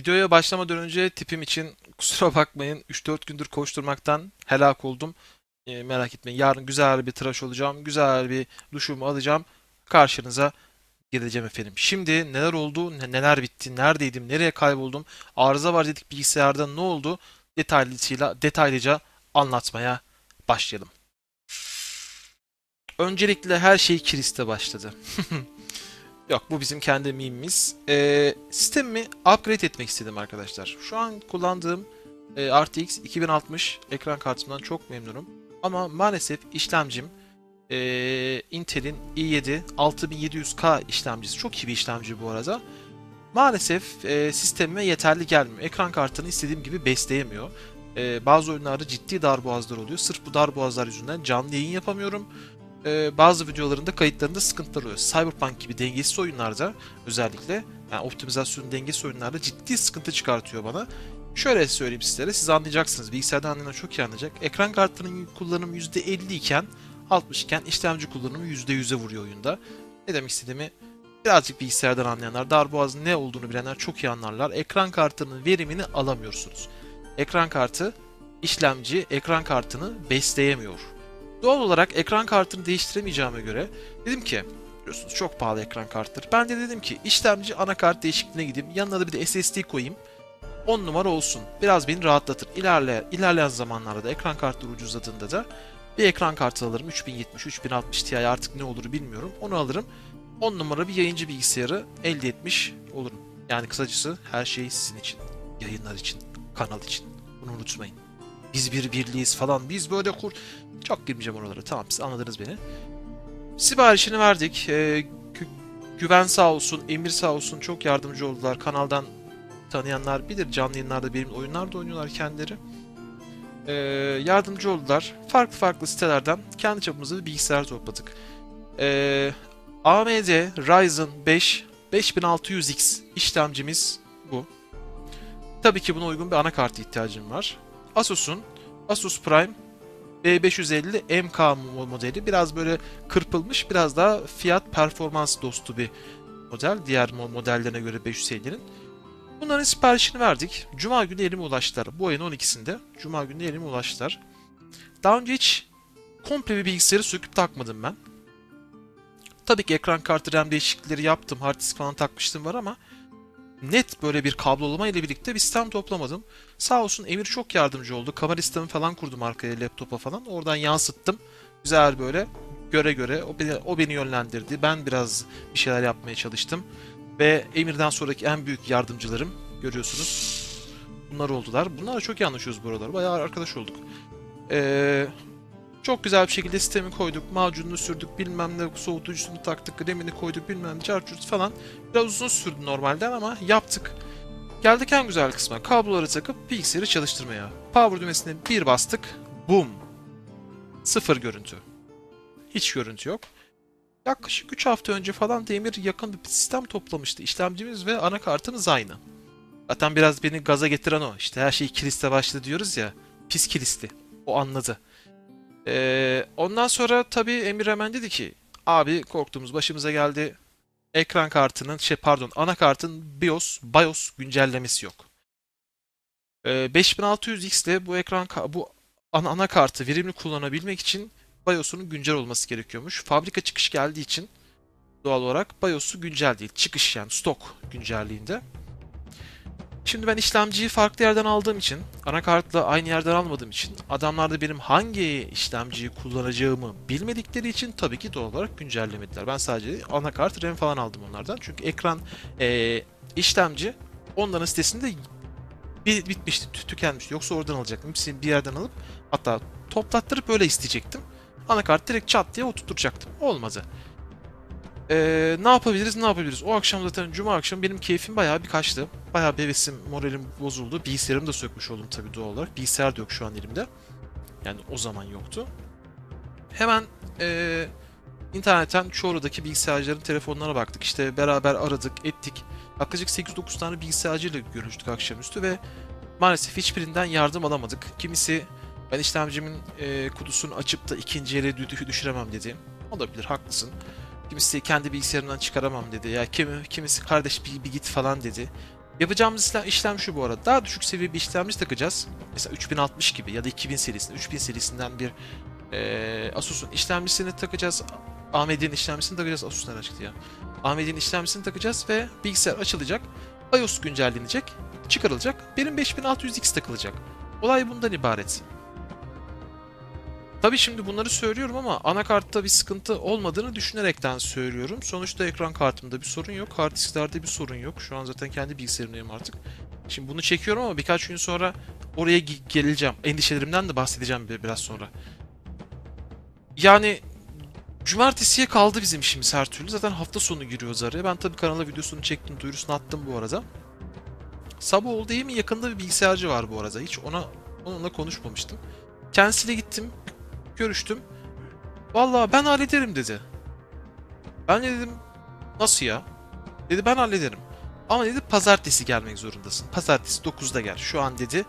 Videoya başlamadan önce tipim için kusura bakmayın 3-4 gündür koşturmaktan helak oldum. Ee, merak etmeyin yarın güzel bir tıraş olacağım. Güzel bir duşumu alacağım. Karşınıza geleceğim efendim. Şimdi neler oldu, ne- neler bitti, neredeydim, nereye kayboldum, arıza var dedik bilgisayarda ne oldu detaylısıyla, detaylıca anlatmaya başlayalım. Öncelikle her şey Kiris'te başladı. Yok bu bizim kendi mimimiz. Ee, sistemimi upgrade etmek istedim arkadaşlar. Şu an kullandığım e, RTX 2060 ekran kartımdan çok memnunum. Ama maalesef işlemcim e, Intel'in i7 6700K işlemcisi. Çok iyi bir işlemci bu arada. Maalesef e, sistemime yeterli gelmiyor. Ekran kartını istediğim gibi besleyemiyor. E, bazı oyunlarda ciddi darboğazlar oluyor. Sırf bu darboğazlar yüzünden canlı yayın yapamıyorum e, bazı videolarında kayıtlarında sıkıntılar oluyor. Cyberpunk gibi dengesiz oyunlarda özellikle yani optimizasyon dengesiz oyunlarda ciddi sıkıntı çıkartıyor bana. Şöyle söyleyeyim sizlere siz anlayacaksınız. Bilgisayardan anlayan çok iyi anlayacak. Ekran kartının kullanımı %50 iken 60 iken işlemci kullanımı %100'e vuruyor oyunda. Ne demek istediğimi birazcık bilgisayardan anlayanlar, darboğazın ne olduğunu bilenler çok iyi anlarlar. Ekran kartının verimini alamıyorsunuz. Ekran kartı işlemci ekran kartını besleyemiyor. Doğal olarak ekran kartını değiştiremeyeceğime göre dedim ki biliyorsunuz çok pahalı ekran karttır. Ben de dedim ki işlemci anakart değişikliğine gideyim. Yanına da bir de SSD koyayım. 10 numara olsun. Biraz beni rahatlatır. İlerle, ilerleyen zamanlarda da ekran kartları ucuzladığında da bir ekran kartı alırım. 3070, 3060 Ti artık ne olur bilmiyorum. Onu alırım. 10 numara bir yayıncı bilgisayarı elde etmiş olurum. Yani kısacası her şey sizin için. Yayınlar için, kanal için. Bunu unutmayın. Biz bir birliğiz falan. Biz böyle kur... Çok girmeyeceğim oralara. Tamam siz anladınız beni. Siparişini verdik. Ee, gü- güven sağ olsun, Emir sağ olsun çok yardımcı oldular. Kanaldan tanıyanlar bilir. Canlı yayınlarda benim oyunlarda oynuyorlar kendileri. Ee, yardımcı oldular. Farklı farklı sitelerden kendi çapımızda bir bilgisayar topladık. Ee, AMD Ryzen 5 5600X işlemcimiz bu. Tabii ki buna uygun bir anakart ihtiyacım var. Asus'un Asus Prime B550 MK mo- modeli biraz böyle kırpılmış biraz daha fiyat performans dostu bir model diğer mo- modellerine göre 550'nin. Bunların siparişini verdik. Cuma günü elime ulaştılar. Bu ayın 12'sinde Cuma günü elime ulaştılar. Daha önce hiç komple bir bilgisayarı söküp takmadım ben. Tabii ki ekran kartı RAM değişiklikleri yaptım. Hard disk falan takmıştım var ama net böyle bir kablolama ile birlikte bir sistem toplamadım. Sağ olsun Emir çok yardımcı oldu. Kamera sistemi falan kurdum arkaya laptopa falan. Oradan yansıttım. Güzel böyle göre göre o beni, o beni yönlendirdi. Ben biraz bir şeyler yapmaya çalıştım. Ve Emir'den sonraki en büyük yardımcılarım görüyorsunuz. Bunlar oldular. Bunlarla çok iyi anlaşıyoruz bu aralar. Bayağı arkadaş olduk. Ee, çok güzel bir şekilde sistemi koyduk. Macununu sürdük. Bilmem ne soğutucusunu taktık. RAM'ini koyduk. Bilmem ne çarçurt falan. Biraz uzun sürdü normalden ama yaptık. Geldik en güzel kısma. Kabloları takıp bilgisayarı çalıştırmaya. Power düğmesine bir bastık. Boom. Sıfır görüntü. Hiç görüntü yok. Yaklaşık 3 hafta önce falan Demir yakın bir sistem toplamıştı. İşlemcimiz ve anakartımız aynı. Zaten biraz beni gaza getiren o. İşte her şey kiliste başladı diyoruz ya. Pis kilisli. O anladı. Ee, ondan sonra tabii Emir hemen dedi ki abi korktuğumuz başımıza geldi ekran kartının şey pardon anakartın BIOS BIOS güncellemesi yok. Ee, 5600X ile bu ekran bu ana, anakartı verimli kullanabilmek için BIOS'unun güncel olması gerekiyormuş. Fabrika çıkış geldiği için doğal olarak BIOS'u güncel değil. Çıkış yani stok güncelliğinde. Şimdi ben işlemciyi farklı yerden aldığım için, anakartla aynı yerden almadığım için, adamlar da benim hangi işlemciyi kullanacağımı bilmedikleri için tabii ki doğal olarak güncellemediler. Ben sadece anakart, RAM falan aldım onlardan. Çünkü ekran eee, işlemci onların sitesinde bitmişti, tü- tükenmişti. Yoksa oradan alacaktım. Hepsini bir yerden alıp hatta toplattırıp böyle isteyecektim. Anakart direkt çat diye oturtacaktım. Olmadı. Ee, ne yapabiliriz ne yapabiliriz? O akşam zaten cuma akşamı benim keyfim bayağı bir kaçtı. Bayağı bir hevesim, moralim bozuldu. Bilgisayarımı da sökmüş oldum tabii doğal olarak. Bilgisayar da yok şu an elimde. Yani o zaman yoktu. Hemen ee, internetten Çorlu'daki bilgisayarcıların telefonlarına baktık. İşte beraber aradık, ettik. Yaklaşık 8-9 tane bilgisayarcıyla görüştük akşamüstü ve maalesef hiçbirinden yardım alamadık. Kimisi ben işlemcimin ee, kutusunu açıp da ikinci dü- düşüremem dedi. Olabilir, haklısın. Kimisi kendi bilgisayarımdan çıkaramam dedi. Ya kimi, kimisi kardeş bir, bir git falan dedi. Yapacağımız işlem, işlem şu bu arada. Daha düşük seviye bir işlemci takacağız. Mesela 3060 gibi ya da 2000 serisinden, 3000 serisinden bir eee Asus'un işlemcisini takacağız. AMD'nin işlemcisini takacağız. Asus nereden çıktı ya? AMD'nin işlemcisini takacağız ve bilgisayar açılacak. BIOS güncellenecek, çıkarılacak. Benim 5600X takılacak. Olay bundan ibaret. Tabii şimdi bunları söylüyorum ama anakartta bir sıkıntı olmadığını düşünerekten söylüyorum. Sonuçta ekran kartımda bir sorun yok, hard disklerde bir sorun yok. Şu an zaten kendi bilgisayarımdayım artık. Şimdi bunu çekiyorum ama birkaç gün sonra oraya ge- geleceğim. Endişelerimden de bahsedeceğim bir- biraz sonra. Yani cumartesiye kaldı bizim işimiz her türlü. Zaten hafta sonu giriyoruz araya. Ben tabii kanala videosunu çektim, duyurusunu attım bu arada. Sabah oldu değil mi? Yakında bir bilgisayarcı var bu arada. Hiç ona onunla konuşmamıştım. Kendisiyle gittim, görüştüm. Vallahi ben hallederim dedi. Ben de dedim nasıl ya? Dedi ben hallederim. Ama dedi pazartesi gelmek zorundasın. Pazartesi 9'da gel. Şu an dedi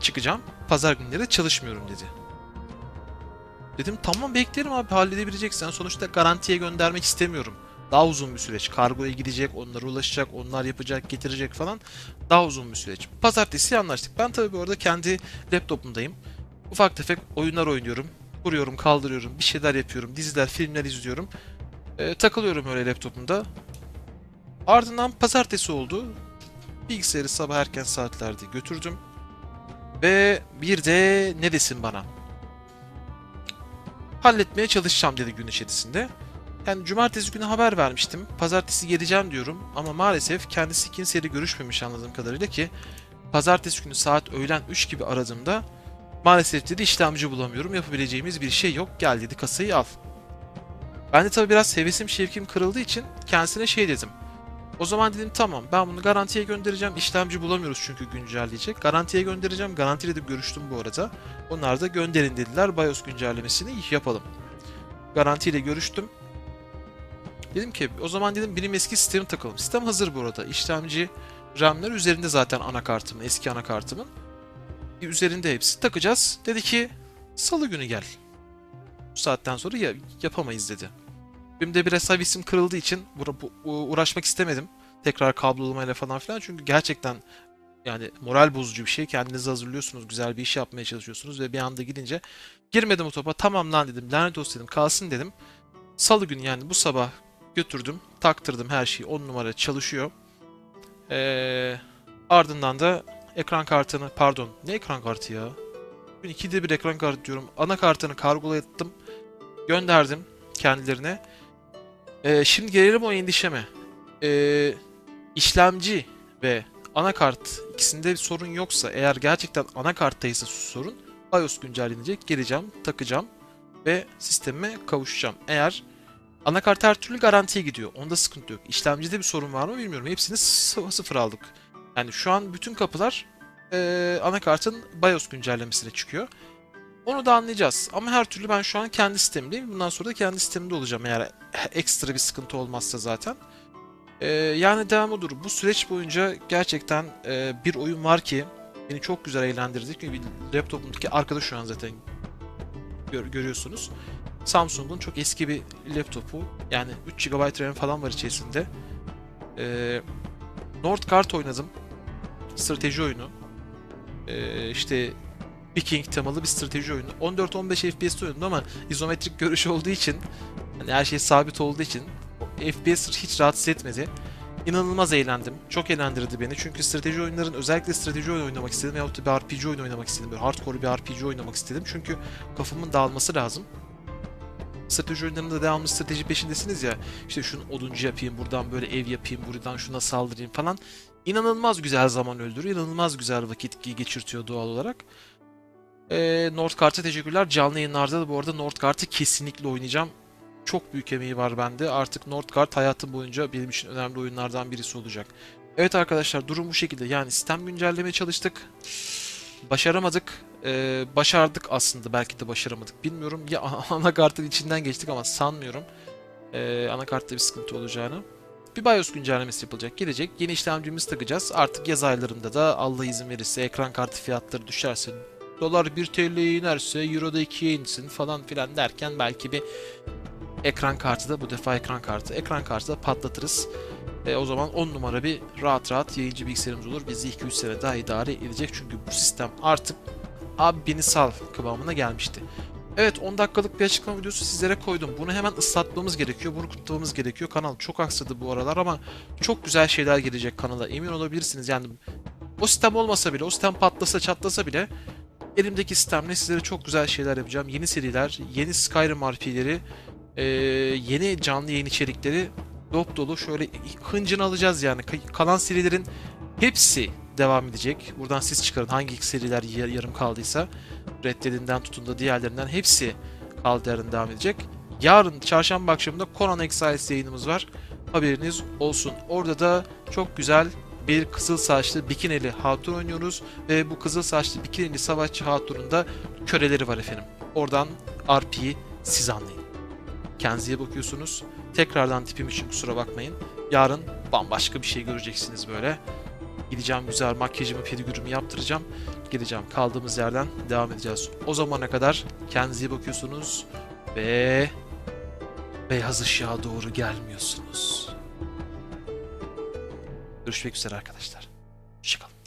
çıkacağım. Pazar günleri çalışmıyorum dedi. Dedim tamam beklerim abi halledebileceksen. Sonuçta garantiye göndermek istemiyorum. Daha uzun bir süreç. Kargoya gidecek, onlara ulaşacak, onlar yapacak, getirecek falan. Daha uzun bir süreç. Pazartesi anlaştık. Ben tabii bu arada kendi laptopumdayım. Ufak tefek oyunlar oynuyorum. Kuruyorum, kaldırıyorum, bir şeyler yapıyorum, diziler, filmler izliyorum. Ee, takılıyorum öyle laptopumda. Ardından pazartesi oldu. Bilgisayarı sabah erken saatlerde götürdüm. Ve bir de ne desin bana? Halletmeye çalışacağım dedi gün içerisinde. Yani cumartesi günü haber vermiştim. Pazartesi geleceğim diyorum ama maalesef kendisi kimseyle görüşmemiş anladığım kadarıyla ki pazartesi günü saat öğlen 3 gibi aradığımda maalesef dedi işlemci bulamıyorum yapabileceğimiz bir şey yok gel dedi kasayı al. Ben de tabii biraz hevesim şevkim kırıldığı için kendisine şey dedim. O zaman dedim tamam ben bunu garantiye göndereceğim. İşlemci bulamıyoruz çünkü güncelleyecek. Garantiye göndereceğim. Garantiyle de görüştüm bu arada. Onlar da gönderin dediler. BIOS güncellemesini yapalım. Garantiyle görüştüm. Dedim ki o zaman dedim benim eski sistemi takalım. Sistem hazır bu arada. İşlemci RAM'ler üzerinde zaten anakartımın, eski anakartımın. Üzerinde hepsi takacağız. Dedi ki salı günü gel. Bu saatten sonra ya, yapamayız dedi. Benim de biraz hevesim kırıldığı için uğraşmak istemedim. Tekrar kablolamayla falan filan. Çünkü gerçekten yani moral bozucu bir şey. Kendinizi hazırlıyorsunuz. Güzel bir iş yapmaya çalışıyorsunuz ve bir anda gidince girmedim o topa. Tamam lan dedim. Lanet olsun dedim. Kalsın dedim. Salı günü yani bu sabah götürdüm. Taktırdım her şeyi. 10 numara çalışıyor. Ee, ardından da ekran kartını pardon ne ekran kartı ya? Bugün ikide bir ekran kartı diyorum. Anakartını kargolattım. Gönderdim kendilerine. Ee, şimdi gelelim o endişeme. Ee, işlemci ve anakart ikisinde bir sorun yoksa eğer gerçekten anakarttaysa sorun BIOS güncellenecek. Geleceğim, takacağım ve sistemime kavuşacağım. Eğer anakart her türlü garantiye gidiyor. Onda sıkıntı yok. İşlemcide bir sorun var mı bilmiyorum. Hepsini sıfır aldık. Yani şu an bütün kapılar ee, anakartın BIOS güncellemesine çıkıyor. Onu da anlayacağız. Ama her türlü ben şu an kendi sistemimdeyim. Bundan sonra da kendi sistemimde olacağım eğer ekstra bir sıkıntı olmazsa zaten. Ee, yani devam odur. Bu süreç boyunca gerçekten e, bir oyun var ki beni çok güzel eğlendirdi. Çünkü bir laptopumdaki arkadaş şu an zaten gör- görüyorsunuz. Samsung'un çok eski bir laptopu. Yani 3 GB RAM falan var içerisinde. Ee, Northgard oynadım. Strateji oyunu. Ee, işte Viking temalı bir strateji oyunu. 14-15 FPS oyunu ama izometrik görüş olduğu için hani her şey sabit olduğu için FPS hiç rahatsız etmedi. İnanılmaz eğlendim. Çok eğlendirdi beni. Çünkü strateji oyunların özellikle strateji oyunu oynamak istedim. Yahut da bir RPG oyunu oynamak istedim. Böyle hardcore bir RPG oynamak istedim. Çünkü kafamın dağılması lazım. Strateji oyunlarında devamlı strateji peşindesiniz ya. İşte şunu oduncu yapayım, buradan böyle ev yapayım, buradan şuna saldırayım falan. İnanılmaz güzel zaman öldürüyor. inanılmaz güzel vakit geçirtiyor doğal olarak. Ee, Northgard'a teşekkürler. Canlı yayınlarda da bu arada Northgard'ı kesinlikle oynayacağım. Çok büyük emeği var bende. Artık Northgard hayatım boyunca benim için önemli oyunlardan birisi olacak. Evet arkadaşlar durum bu şekilde. Yani sistem güncellemeye çalıştık. Başaramadık. Ee, başardık aslında. Belki de başaramadık. Bilmiyorum. Ya anakartın içinden geçtik ama sanmıyorum. Ee, anakartta bir sıkıntı olacağını. Bir BIOS güncellemesi yapılacak. Gelecek. Yeni işlemcimizi takacağız. Artık yaz aylarında da Allah izin verirse ekran kartı fiyatları düşerse dolar 1 TL'ye inerse, euro da 2'ye insin falan filan derken belki bir Ekran kartı da bu defa ekran kartı. Ekran kartı da patlatırız. E, o zaman 10 numara bir rahat rahat yayıncı bilgisayarımız olur. Bizi 2-3 sene daha idare edecek. Çünkü bu sistem artık abi sal kıvamına gelmişti. Evet 10 dakikalık bir açıklama videosu sizlere koydum. Bunu hemen ıslatmamız gerekiyor. Bunu kutlamamız gerekiyor. Kanal çok aksadı bu aralar ama çok güzel şeyler gelecek kanala. Emin olabilirsiniz. Yani o sistem olmasa bile, o sistem patlasa çatlasa bile elimdeki sistemle sizlere çok güzel şeyler yapacağım. Yeni seriler, yeni Skyrim RP'leri, eee, yeni canlı yayın içerikleri dop dolu. Şöyle hıncını alacağız yani. Ka- Kalan serilerin hepsi devam edecek. Buradan siz çıkarın hangi seriler ya- yarım kaldıysa. Red Dead'inden tutun da diğerlerinden hepsi kaldığı yerden devam edecek. Yarın çarşamba akşamında Conan Exiles yayınımız var. Haberiniz olsun. Orada da çok güzel bir kızıl saçlı bikinili hatun oynuyoruz ve bu kızıl saçlı bikinili savaşçı hatunun da köleleri var efendim. Oradan RP'yi siz anlayın. Kendinize bakıyorsunuz. Tekrardan tipim için kusura bakmayın. Yarın bambaşka bir şey göreceksiniz böyle. Gideceğim güzel makyajımı, pedikürümü yaptıracağım. Gideceğim kaldığımız yerden devam edeceğiz. O zamana kadar kendinize bakıyorsunuz ve beyaz ışığa doğru gelmiyorsunuz. Görüşmek üzere arkadaşlar. Hoşçakalın.